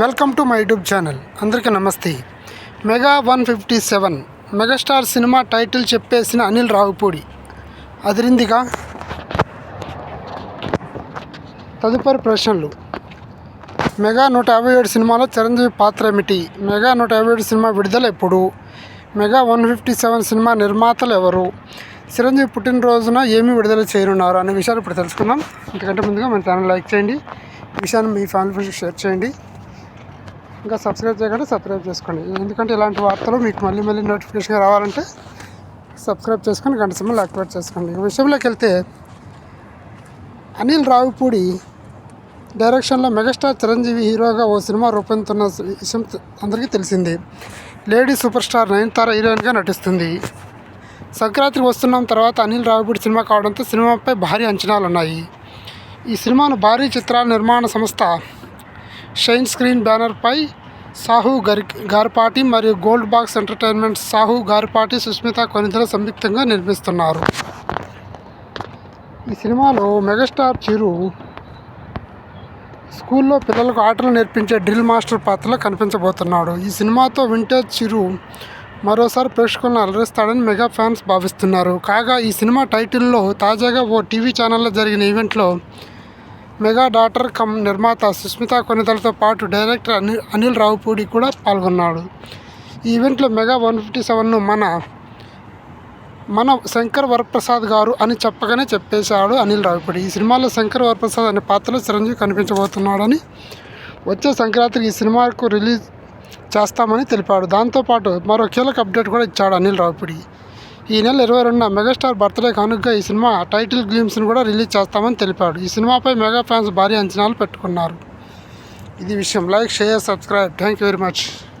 Welcome to my YouTube channel. అందరికీ నమస్తే. Mega one fifty seven megastar cinema title చెప్పేసిన అనిల్ రావుపూడి. అదిరిందిగా? తదుపరి ప్రశ్నలు. మెగా నూట యాభై ఏడు సినిమాలో చిరంజీవి పాత్ర ఏమిటి? మెగా నూట యాభై ఏడు సినిమా విడుదల ఎప్పుడు? Mega one fifty seven cinema నిర్మాతలు ఎవరు? చిరంజీవి పుట్టినరోజున ఏమి విడుదల చేయనున్నారు? అనే విషయాలు ఇప్పుడు తెలుసుకుందాం. ఇంతకంటే ముందుగా మన ఛానల్ లైక్ చేయండి. విషయాన్ని మీ ఫ్యామిలీ ఫ్రెండ్స్ షేర్ చేయండి. ఇంకా సబ్స్క్రైబ్ చేయకుండా సబ్స్క్రైబ్ చేసుకోండి. ఎందుకంటే ఇలాంటి వార్తలు మీకు మళ్ళీ మళ్ళీ నోటిఫికేషన్ రావాలంటే సబ్స్క్రైబ్ చేసుకొని గంట సమయంలో యాక్టివేట్ చేసుకోండి. ఈ విషయంలోకి వెళ్తే అనిల్ రావుపూడి డైరెక్షన్లో మెగాస్టార్ చిరంజీవి హీరోగా ఓ సినిమా రూపొందుతున్న విషయం అందరికీ తెలిసింది. లేడీ సూపర్ స్టార్ నయనతార హీరోయిన్గా నటిస్తుంది. సంక్రాంతికి వస్తున్నాం తర్వాత అనిల్ రావుపూడి సినిమా కావడంతో సినిమాపై భారీ అంచనాలు ఉన్నాయి ఈ సినిమాను భారీ చిత్రాల నిర్మాణ సంస్థ షైన్ స్క్రీన్ బ్యానర్పై సాహు గరి గారిపాటి మరియు gold box entertainment Sahu Garapati Sushmita Konidela సంయుక్తంగా నిర్మిస్తున్నారు. ఈ సినిమాలో మెగాస్టార్ చిరు స్కూల్లో పిల్లలకు ఆటలు నేర్పించే డ్రిల్ మాస్టర్ పాత్రలో కనిపించబోతున్నాడు. ఈ సినిమాతో వింటేజ్ చిరు మరోసారి ప్రేక్షకులను అలరిస్తాడని మెగా ఫ్యాన్స్ భావిస్తున్నారు. కాగా ఈ సినిమా టైటిల్లో తాజాగా ఓ టీవీ ఛానల్లో జరిగిన ఈవెంట్లో మెగా డాటర్ కమ్ నిర్మాత సుస్మిత కొనితలతో పాటు డైరెక్టర్ అనిల్ అనిల్ రావుపూడి కూడా పాల్గొన్నాడు. ఈ ఈవెంట్లో మెగా వన్ ఫిఫ్టీ సెవెన్ను మన మన శంకర్ వరప్రసాద్ గారు అని చెప్పగానే చెప్పేశాడు అనిల్ రావుపూడి. ఈ సినిమాలో శంకర్ వరప్రసాద్ అనే పాత్రలో చిరంజీవి కనిపించబోతున్నాడని వచ్చే సంక్రాంతికి ఈ సినిమాకు రిలీజ్ చేస్తామని తెలిపాడు. దాంతోపాటు మరో కీలక అప్డేట్ కూడా ఇచ్చాడు అనిల్ రావుపూడి. ఈ నెల ఇరవై రెండున మెగాస్టార్ బర్త్డే కానుకగా ఈ సినిమా టైటిల్ గ్లిమ్స్ని కూడా రిలీజ్ చేస్తామని తెలిపాడు. ఈ సినిమాపై మెగా ఫ్యాన్స్ భారీ అంచనాలు పెట్టుకున్నారు. ఇది విషయం. Like share subscribe. Thank you very much.